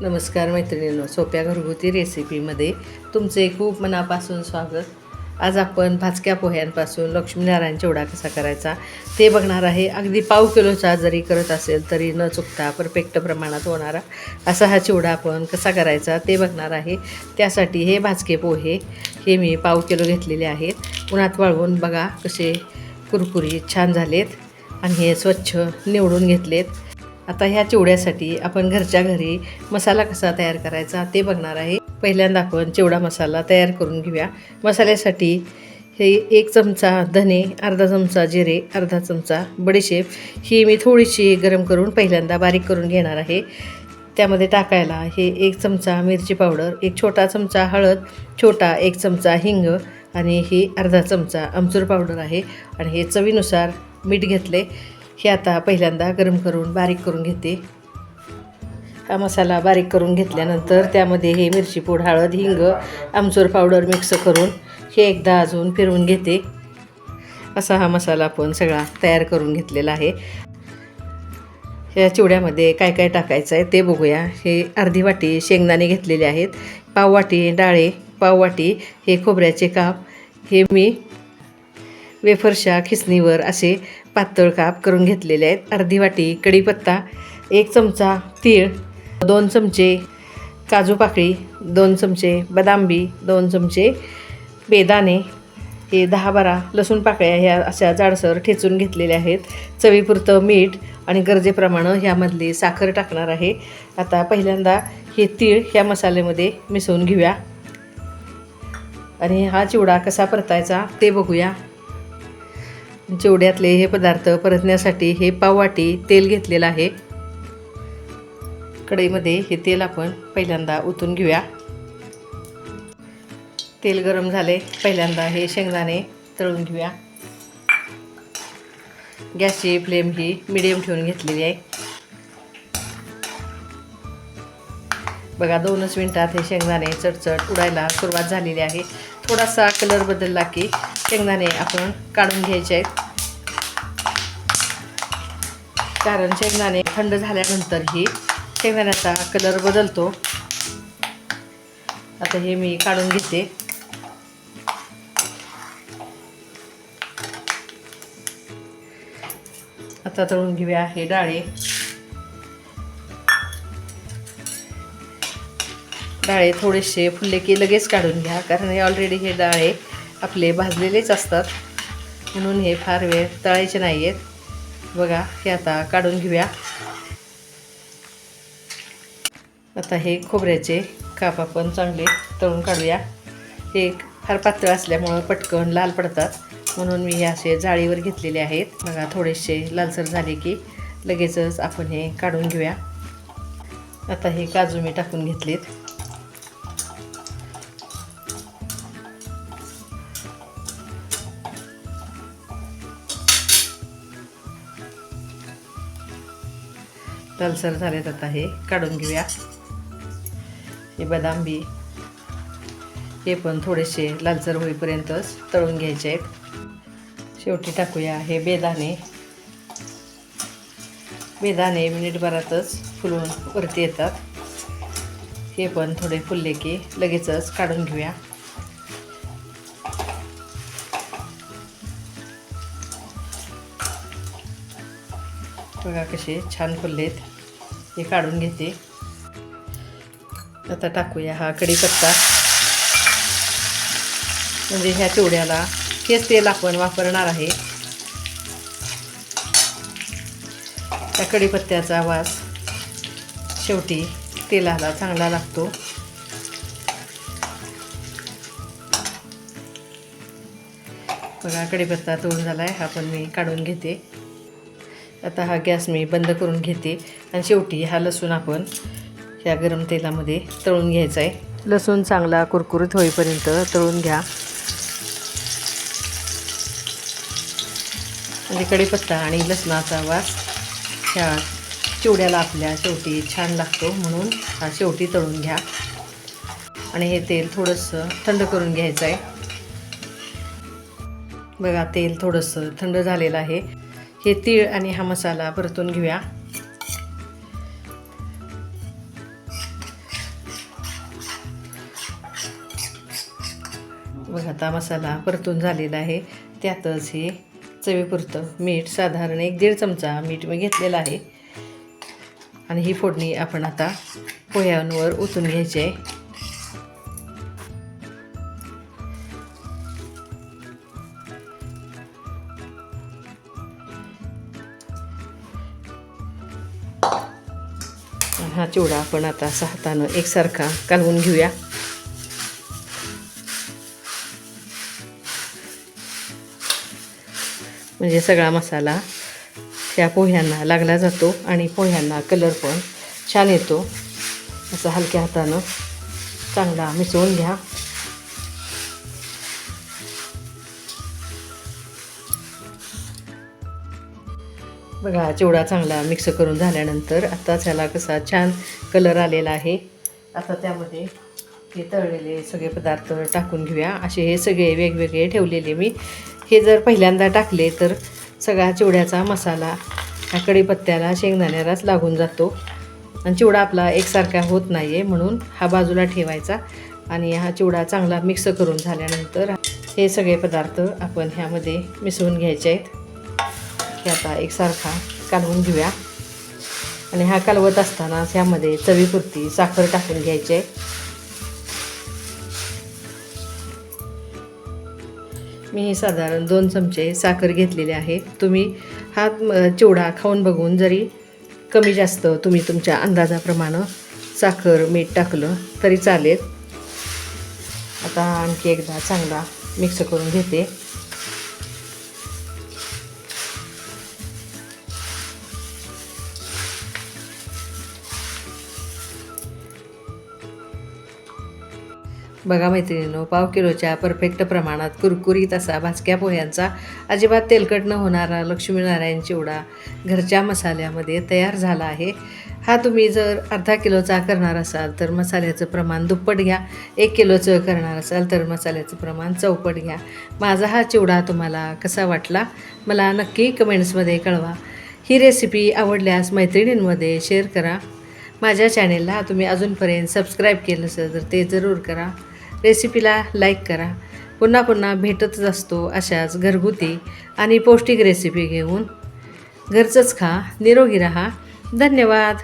नमस्कार मैत्रिणींनो सोप्या घरगुती रेसिपीमध्ये तुमचे खूप मनापासून स्वागत. आज आपण भाजक्या पोह्यांपासून लक्ष्मीनारायण चिवडा कसा करायचा ते बघणार आहे. अगदी पाव किलोचा जरी करत असेल तरी न चुकता परफेक्ट प्रमाणात होणारा असा हा चिवडा आपण कसा करायचा ते बघणार आहे. त्यासाठी हे भाजके पोहे हे मी पाव किलो घेतलेले आहेत. उन्हात वाळवून बघा कसे कुरकुरीत छान झालेत आणि हे स्वच्छ निवडून घेतलेत. आता ह्या चिवड्यासाठी आपण घरच्या घरी मसाला कसा तयार करायचा ते बघणार आहे. पहिल्यांदा आपण चिवडा मसाला तयार करून घेऊया. मसाल्यासाठी हे एक चमचा धने अर्धा चमचा जिरे अर्धा चमचा बडीशेप ही मी थोडीशी गरम करून पहिल्यांदा बारीक करून घेणार आहे. त्यामध्ये टाकायला हे एक चमचा मिरची पावडर एक छोटा चमचा हळद छोटा एक चमचा हिंग आणि ही अर्धा चमचा आमचूर पावडर आहे. आणि हे चवीनुसार मीठ घेतले. हे आता पहिल्यांदा गरम करून बारीक करून घेते. हा मसाला बारीक करून घेतल्यानंतर त्यामध्ये हे मिरची पूड हळद हिंग आमचूर पावडर मिक्स करून हे एकदा अजून फिरवून घेते. असा हा मसाला आपण सगळा तयार करून घेतलेला आहे. ह्या चिवड्यामध्ये काय काय टाकायचं आहे ते बघूया. हे अर्धी वाटी शेंगदाणे घेतलेले आहेत. पाव वाटी डाळे पाव वाटी हे खोबऱ्याचे काप. हे मी वेफरशा खिसणीवर असे पातळ काप करून घेतलेले आहेत. अर्धी वाटी कढीपत्ता एक चमचा तीळ दोन चमचे काजू पाकळी दोन चमचे बदामबी दोन चमचे बेदाणे हे दहा बारा लसूण पाकळ्या ह्या अशा जाडसर ठेचून घेतलेल्या आहेत. चवीपुरतं मीठ आणि गरजेप्रमाणे ह्यामधली साखर टाकणार आहे. आता पहिल्यांदा हे तीळ ह्या मसाल्यामध्ये मिसळून घेऊया. आणि हा चिवडा कसा परतायचा ते बघूया. जेवढ्यातले हे पदार्थ परतण्यासाठी हे पाववाटी तेल घेतलेलं आहे. कढईमध्ये हे तेल आपण पहिल्यांदा ओतून घेऊया. तेल गरम झाले पहिल्यांदा हे शेंगदाणे तळून घेऊया. गॅसची फ्लेम ही मिडियम ठेवून घेतलेली आहे. बघा दोनच मिनटात हे शेंगदाणे चटचट उडायला सुरुवात झालेली आहे. थोडासा कलर बदलला की शेंगदाणे आपण काढून घ्यायचे आहेत. कारण शेंगदाणे थंड झाल्यानंतरही शेंगदाण्याचा कलर बदलतो. आता हे मी काढून घेते. आता तळून घेऊया हे डाळे. डाळे थोडेसे फुलले की लगेच काढून घ्या कारण हे ऑलरेडी हे डाळे आपले भाजलेलेच असतात. म्हणून हे फार वेळ तळायचे नाही आहेत बघा हे आता काढून घेऊया. आता हे खोबऱ्याचे काप आपण चांगले तळून काढूया. हे फार पातळ असल्यामुळं पटकन लाल पडतात. म्हणून मी हे असे जाळीवर घेतलेले आहेत. बघा थोडेसे लालसर झाले की लगेचच आपण हे काढून घेऊया. आता हे काजू मी टाकून घेतलेत. लालसर झालेत आता हे. काढून घेऊया. हे बदाम बी. हे पण थोडेसे लालसर होईपर्यंतच तळून घ्यायचे आहेत. शेवटी टाकूया हे बेदाणे. बेदाणे मिनिटभरातच फुलून वरती येतात. हे पण थोडे फुलले की लगेचच काढून घेऊया. बघा कसे छान फुललेत हे काढून घेते. आता टाकूया हा कढीपत्ता. म्हणजे ह्या चिवड्याला हेच तेल आपण वापरणार आहे. त्या कढीपत्त्याचा वास शेवटी तेलाला चांगला लागतो. बघा कढीपत्ता तळून झाला आहे हा पण मी काढून घेते. आता हा गॅस मी बंद करून घेते. आणि शेवटी हा लसूण आपण ह्या गरम तेलामध्ये तळून घ्यायचा आहे. लसूण चांगला कुरकुरीत होईपर्यंत तळून घ्या. म्हणजे कढीपत्ता आणि लसणाचा वास ह्या चिवड्याला आपल्या शेवटी छान लागतो म्हणून हा शेवटी तळून घ्या. आणि हे तेल थोडंसं थंड करून घ्यायचं आहे. बघा तेल थोडंसं थंड झालेलं आहे. हे तीळ आणि हा मसाला परतून घेऊया. बघा आता मसाला परतून झालेला आहे. त्यातच हे चवीपुरतं मीठ साधारण एक दीड चमचा मीठ मी घेतलेला आहे. आणि ही फोडणी आपण आता पोह्यांवर ओतून घ्यायची आहे. हा चिवडा आपण आता असा हातानं एकसारखा कालवून घेऊया. म्हणजे सगळा मसाला त्या पोह्यांना लागला जातो आणि पोह्यांना कलर पण छान येतो. असं हलक्या हातानं चांगला मिसळून घ्या. बघा चिवडा चांगला मिक्स करून झाल्यानंतर आता त्याला कसा छान कलर आलेला आहे. आता त्यामध्ये हे तळलेले सगळे पदार्थ टाकून घेऊया. असे हे सगळे वेगवेगळे ठेवलेले मी. हे जर पहिल्यांदा टाकले तर सगळा चिवड्याचा मसाला ह्या कढीपत्त्याला शेंगदाण्यालाच लागून जातो. आणि चिवडा आपला एकसारखा होत नाही आहे म्हणून हा बाजूला ठेवायचा आणि हा चिवडा चांगला मिक्स करून झाल्यानंतर हे सगळे पदार्थ आपण ह्यामध्ये मिसळून घ्यायचे आहेत. हे आता एकसारखा. कालवून घेऊया. आणि हा कालवत असतानाच ह्यामध्ये चवीपुरती साखर टाकून घ्यायची. आहे मी साधारण दोन चमचे साखर घेतलेले आहे. तुम्ही हा चिवडा खाऊन बघून जरी कमी जास्त तुम्ही तुमच्या अंदाजाप्रमाणे साखर मीठ टाकलं तरी चालेल. आता आणखी एकदा चांगला मिक्स करून घेते. बघा मैत्रिणीनो पाव किलोच्या परफेक्ट प्रमाणात कुरकुरीत असा भाजक्या पोह्यांचा अजिबात तेलकट न होणारा लक्ष्मीनारायण चिवडा घरच्या मसाल्यामध्ये तयार झाला आहे. हा तुम्ही जर अर्धा किलोचा करणार असाल तर मसाल्याचं प्रमाण दुप्पट घ्या. एक किलोचं करणार असाल तर मसाल्याचं प्रमाण चौपट घ्या. माझा हा चिवडा तुम्हाला कसा वाटला मला नक्की कमेंट्समध्ये कळवा. ही रेसिपी आवडल्यास मैत्रिणींमध्ये शेअर करा. माझ्या चॅनेलला तुम्ही अजूनपर्यंत सबस्क्राईब केलं असेल तर ते जरूर करा. रेसिपीला लाईक करा. पुन्हा पुन्हा भेटतच असतो अशाच घरगुती आणि पौष्टिक रेसिपी घेऊन. घरचंच खा निरोगी रहा. धन्यवाद.